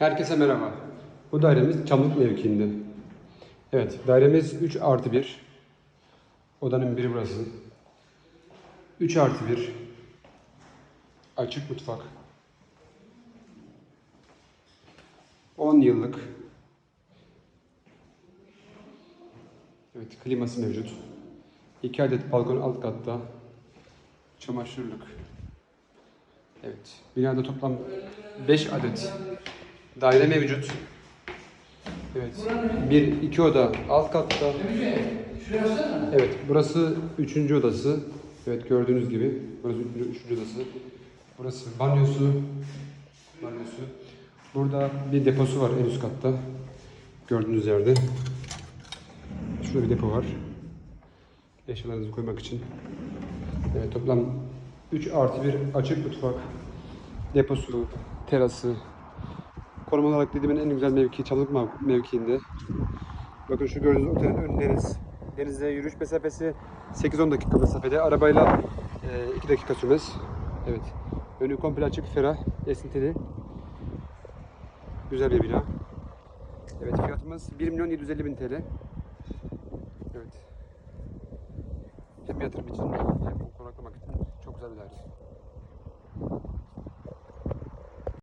Herkese merhaba. Bu dairemiz Çamlık mevkiinde. Evet, dairemiz 3 artı 1. Odanın biri burası. 3 artı 1. Açık mutfak. 10 yıllık. Evet, kliması mevcut. 2 adet balkon alt katta. Çamaşırlık. Evet, binada toplam 5 adet daire mevcut. Evet, bir iki oda alt katta. Evet, burası üçüncü odası. Evet, gördüğünüz gibi burası üçüncü, üçüncü odası. Burası banyosu. Banyosu. Burada bir deposu var en üst katta. Gördüğünüz yerde. Şurada bir depo var. Eşyalarınızı koymak için. Evet, toplam 3 artı 1 açık mutfak. Deposu, terası. Konum olarak dediğimin en güzel mevki Çalık mav- mevkiinde. Bakın şu gördüğünüz otelin önü deniz. Denize yürüyüş mesafesi 8-10 dakika mesafede. Arabayla 2 dakika sürmez. Evet. Önü komple açık, ferah, esintili. Güzel bir bina. Evet fiyatımız 1 milyon 750 bin TL. Evet. Hem yatırım için hem konaklamak için çok güzel bir daire.